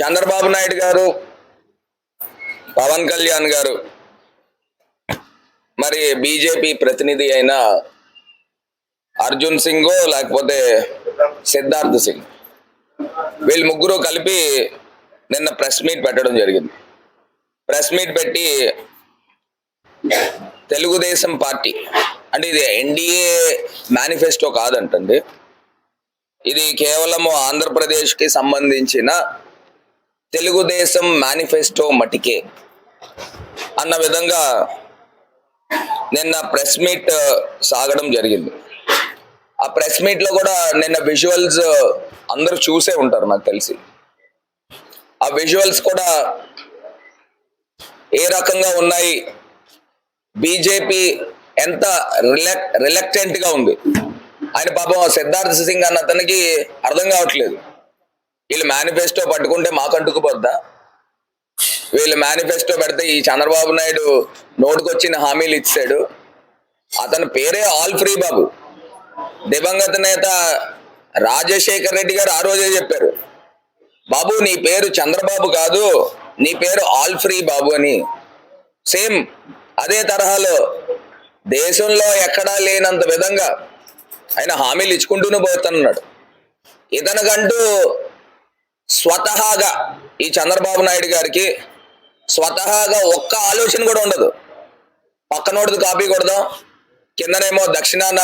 చంద్రబాబు నాయుడు గారు పవన్ కళ్యాణ్ గారు మరి బీజేపీ ప్రతినిధి అయిన అర్జున్ సింగ్ లేకపోతే సిద్ధార్థ్ సింగ్. వీళ్ళు ముగ్గురు కలిపి నిన్న ప్రెస్ మీట్ పెట్టడం జరిగింది. ప్రెస్ మీట్ పెట్టి తెలుగుదేశం పార్టీ అంటే ఇది ఎన్డీఏ మేనిఫెస్టో కాదంటండి ఇది కేవలం ఆంధ్రప్రదేశ్కి సంబంధించిన తెలుగుదేశం మేనిఫెస్టో మటికే అన్న విధంగా నిన్న ప్రెస్ మీట్ సాగడం జరిగింది. ఆ ప్రెస్ మీట్లో కూడా నిన్న విజువల్స్ అందరూ చూసే ఉంటారు నాకు తెలిసి. ఆ విజువల్స్ కూడా ఏ రకంగా ఉన్నాయి? బీజేపీ ఎంత రిలక్ రిలక్టెంట్గా ఉంది? ఆయన పాపం సిద్ధార్థ సింగ్ అన్న అతనికి అర్థం కావట్లేదు. వీళ్ళు మేనిఫెస్టో పట్టుకుంటే మాకు అంటుకుపోద్దా? వీళ్ళు మేనిఫెస్టో పెడితే ఈ చంద్రబాబు నాయుడు నోటుకొచ్చిన హామీలు ఇచ్చాడు. అతని పేరే ఆల్ ఫ్రీ బాబు. దివంగత నేత రాజశేఖర్ రెడ్డి గారు ఆ రోజే చెప్పారు. బాబు నీ పేరు చంద్రబాబు కాదు నీ పేరు ఆల్ ఫ్రీ బాబు అని. సేమ్ అదే తరహాలో దేశంలో ఎక్కడా లేనంత విధంగా ఆయన హామీలు ఇచ్చుకుంటూనే పోతున్నాడు. ఇతనికంటూ స్వతహాగా ఈ చంద్రబాబు నాయుడు గారికి స్వతహాగా ఒక్క ఆలోచన కూడా ఉండదు. పక్కనోడిది కాపీ కొడదాం. కిందనేమో దక్షిణాన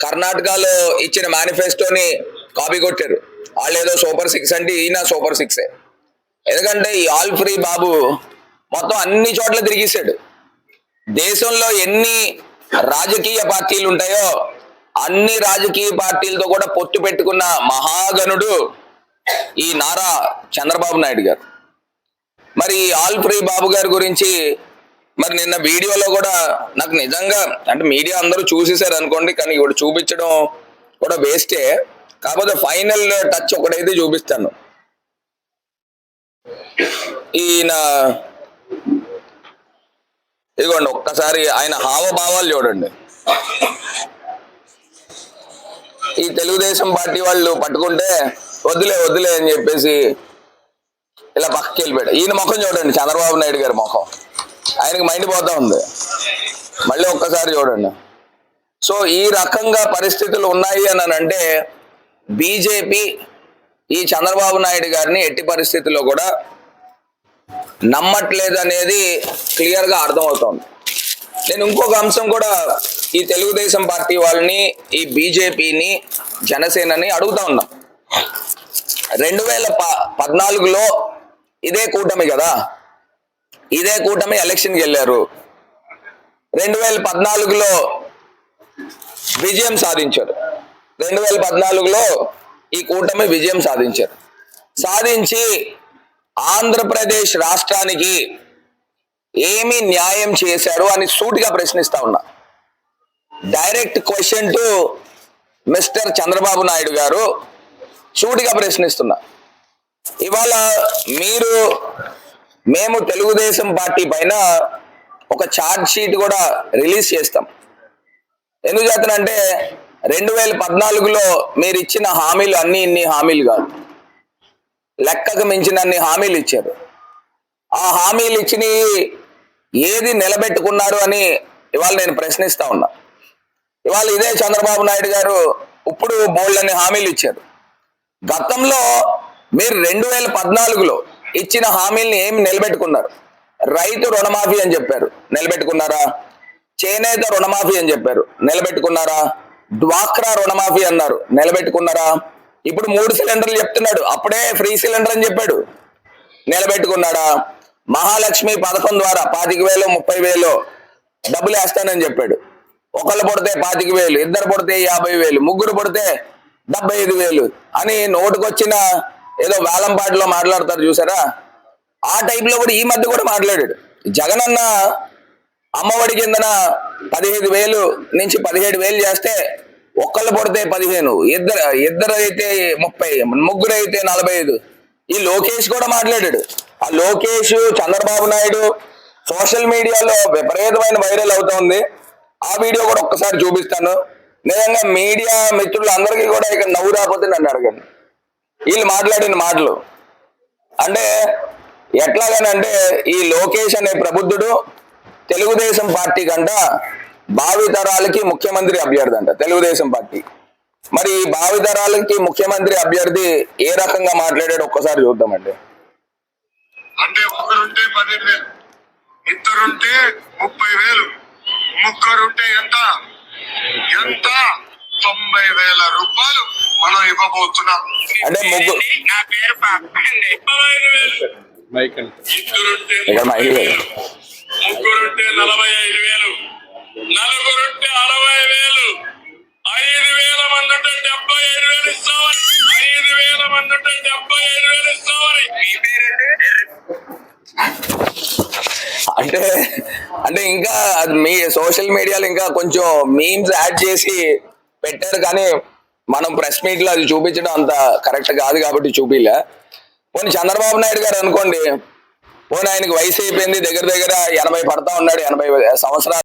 కర్ణాటకలో ఇచ్చిన మేనిఫెస్టోని కాపీ కొట్టారు. వాళ్ళు ఏదో సూపర్ సిక్స్ అంటే ఈయన సూపర్ సిక్సే. ఎందుకంటే ఈ ఆల్ ఫ్రీ బాబు మొత్తం అన్ని చోట్ల తిరిగేశాడు. దేశంలో ఎన్ని రాజకీయ పార్టీలు ఉంటాయో అన్ని రాజకీయ పార్టీలతో కూడా పొత్తు పెట్టుకున్న మహాగణుడు ఈ నారా చంద్రబాబు నాయుడు గారు. మరి ఈ ఆల్ ఫ్రీ బాబు గారి గురించి మరి నిన్న వీడియోలో కూడా నాకు నిజంగా అంటే మీడియా అందరూ చూసేసారు అనుకోండి కానీ ఇప్పుడు చూపించడం కూడా వేస్టే. కాకపోతే ఫైనల్ టచ్ ఒకటైతే చూపిస్తాను. ఈయన ఇదిగోండి ఒక్కసారి ఆయన హావభావాలు చూడండి. ఈ తెలుగుదేశం పార్టీ వాళ్ళు పట్టుకుంటే వద్దులే వద్దులే అని చెప్పేసి ఇలా పక్కకి వెళ్ళిపోయాడు. ఈయన ముఖం చూడండి చంద్రబాబు నాయుడు గారి ముఖం. ఆయనకి మైండ్ పోతా ఉంది. మళ్ళీ ఒక్కసారి చూడండి. సో ఈ రకంగా పరిస్థితులు ఉన్నాయి అని అంటే బీజేపీ ఈ చంద్రబాబు నాయుడు గారిని ఎట్టి పరిస్థితుల్లో కూడా నమ్మట్లేదు అనేది క్లియర్గా అర్థమవుతోంది. నేను ఇంకొక అంశం కూడా ఈ తెలుగుదేశం పార్టీ వాళ్ళని ఈ బీజేపీని జనసేనని అడుగుతా ఉన్నాం. రెండు వేల ప పద్నాలుగులో ఇదే కూటమి కదా? ఇదే కూటమి ఎలక్షన్కి వెళ్ళారు రెండు వేల పద్నాలుగులో విజయం సాధించారు. రెండు వేల పద్నాలుగులో ఈ కూటమి విజయం సాధించారు. సాధించి ఆంధ్రప్రదేశ్ రాష్ట్రానికి ఏమి న్యాయం చేశారు అని సూటిగా ప్రశ్నిస్తా ఉన్నా. Direct question to mister Chandrababu Naidu గారు. సూటిగా ప్రశ్నిస్తున్నా. ఇవాళ మీరు మేము తెలుగుదేశం పార్టీ పైన ఒక ఛార్జ్ షీట్ కూడా రిలీజ్ చేస్తాం. ఎందుకు చేతనంటే రెండు వేల పద్నాలుగులో మీరు ఇచ్చిన హామీలు అన్ని ఇన్ని హామీలు కాదు. లెక్కకు మించిన అన్ని హామీలు ఇచ్చారు. ఆ హామీలు ఇచ్చినవి ఏది నిలబెట్టుకున్నారు అని ఇవాళ నేను ప్రశ్నిస్తా ఉన్నా. ఇవాళ ఇదే చంద్రబాబు నాయుడు గారు ఇప్పుడు బోల్డ్ అనే హామీలు ఇచ్చారు. గతంలో మీరు రెండు వేల పద్నాలుగులో ఇచ్చిన హామీల్ని ఏమి నిలబెట్టుకున్నారు? రైతు రుణమాఫీ అని చెప్పారు. నిలబెట్టుకున్నారా? చేనేత రుణమాఫీ అని చెప్పారు. నిలబెట్టుకున్నారా? డ్వాక్రా రుణమాఫీ అన్నారు. నిలబెట్టుకున్నారా? ఇప్పుడు మూడు సిలిండర్లు చెప్తున్నాడు. అప్పుడే ఫ్రీ సిలిండర్ అని చెప్పాడు. నిలబెట్టుకున్నాడా? మహాలక్ష్మి పథకం ద్వారా పాతిక వేలు ముప్పై వేలు డబ్బులు వేస్తానని చెప్పాడు. ఒకళ్ళు పడితే పాతిక వేలు ఇద్దరు పడితే యాభై వేలు ముగ్గురు పడితే డెబ్బై ఐదు వేలు అని నోటుకొచ్చిన ఏదో వేలంపాటిలో మాట్లాడతారు చూసారా? ఆ టైప్లో కూడా ఈ మధ్య కూడా మాట్లాడాడు. జగన్ అన్న అమ్మఒడి కిందన పదిహేను వేలు నుంచి పదిహేడు వేలు చేస్తే ఒక్కళ్ళు పడితే పదిహేను ఇద్దరు ఇద్దరు అయితే ముప్పై ముగ్గురు అయితే నలభై ఐదు. ఈ లోకేష్ కూడా మాట్లాడాడు. ఆ లోకేష్ చంద్రబాబు నాయుడు సోషల్ మీడియాలో విపరీతమైన వైరల్ అవుతోంది. ఆ వీడియో కూడా ఒక్కసారి చూపిస్తాను. నిజంగా మీడియా మిత్రులు అందరికీ కూడా ఇక్కడ నవ్వు రాకపోతే నన్ను అడగండి. వీళ్ళు మాట్లాడిన మాటలు. అంటే ఎట్లాగనంటే ఈ లోకేష్ అనే ప్రబుద్ధుడు తెలుగుదేశం పార్టీ కంట భావితరాలకి ముఖ్యమంత్రి అభ్యర్థి అంట తెలుగుదేశం పార్టీ. మరి ఈ భావితరాలకి ముఖ్యమంత్రి అభ్యర్థి ఏ రకంగా మాట్లాడాడు ఒక్కసారి చూద్దామండి. అంటే ఒకరుంటే పదిహేను వేలు ఇద్దరుంటే ముప్పై వేలు. ముగ్గురుంటే ఎంత? ఎంత? తొంభై వేల రూపాయలు మనం ఇవ్వబోతున్నాం. అంటే ముగ్గురు నా పేరు ఇద్దరుంటే ముగ్గురుంటే నలభై ఐదు వేలు. నలుగురుంటే అరవై వేలు. ఇంకా మీ సోషల్ మీడియాలో ఇంకా కొంచెం మీమ్స్ యాడ్ చేసి పెట్టారు కానీ మనం ప్రెస్ మీట్లో అది చూపించడం అంత కరెక్ట్ కాదు కాబట్టి చూపిలే. పోనీ చంద్రబాబు నాయుడు గారు అనుకోండి పోనీ ఆయనకి వయసు అయిపోయింది దగ్గర దగ్గర ఎనభై పడతా ఉన్నాడు ఎనభై సంవత్సరాలు